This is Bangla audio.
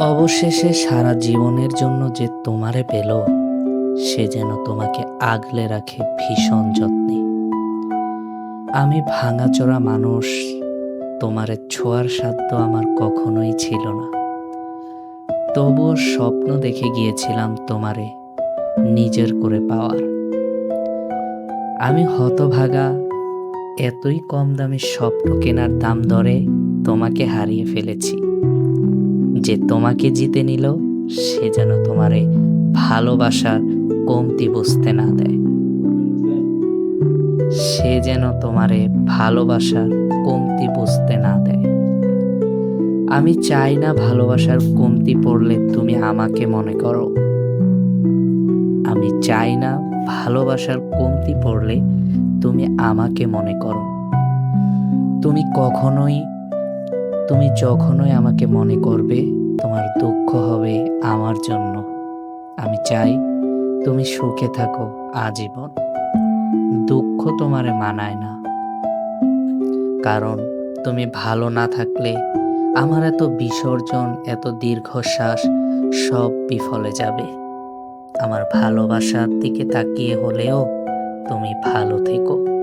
অবশেষে সারা জীবনের জন্য যে তোমারে পেল, সে যেন তোমাকে আগলে রাখে ভীষণ যত্নে। আমি ভাঙাচোরা মানুষ, তোমারে ছোঁয়ার সাধ্য আমার কখনোই ছিল না। তবুও স্বপ্ন দেখে গিয়েছিলাম তোমারে, নিজের করে পাওয়ার। আমি হতভাগা, এতই কম দামে স্বপ্ন কেনার দাম দরে তোমাকে হারিয়ে ফেলেছি। যে তোমাকে জিতে নিল, সে যেন তোমারে ভালোবাসার কমতি বুঝতে না দেয়। সে যেন তোমারে ভালোবাসার কমতি বুঝতে না দেয়। আমি চাই না ভালোবাসার কমতি পড়লে তুমি আমাকে মনে করো। আমি চাই না ভালোবাসার কমতি পড়লে তুমি আমাকে মনে করো। তুমি কখনোই, তুমি যখনই আমাকে মনে করবে তোমার দুঃখ হবে আমার জন্য। আমি চাই তুমি সুখে থাকো আজীবন। দুঃখ তোমারে মানায় না। কারণ তুমি ভালো না থাকলে আমার এত বিসর্জন, এত দীর্ঘশ্বাস সব বিফলে যাবে। আমার ভালোবাসার দিকে তাকিয়ে হলেও তুমি ভালো থেকো।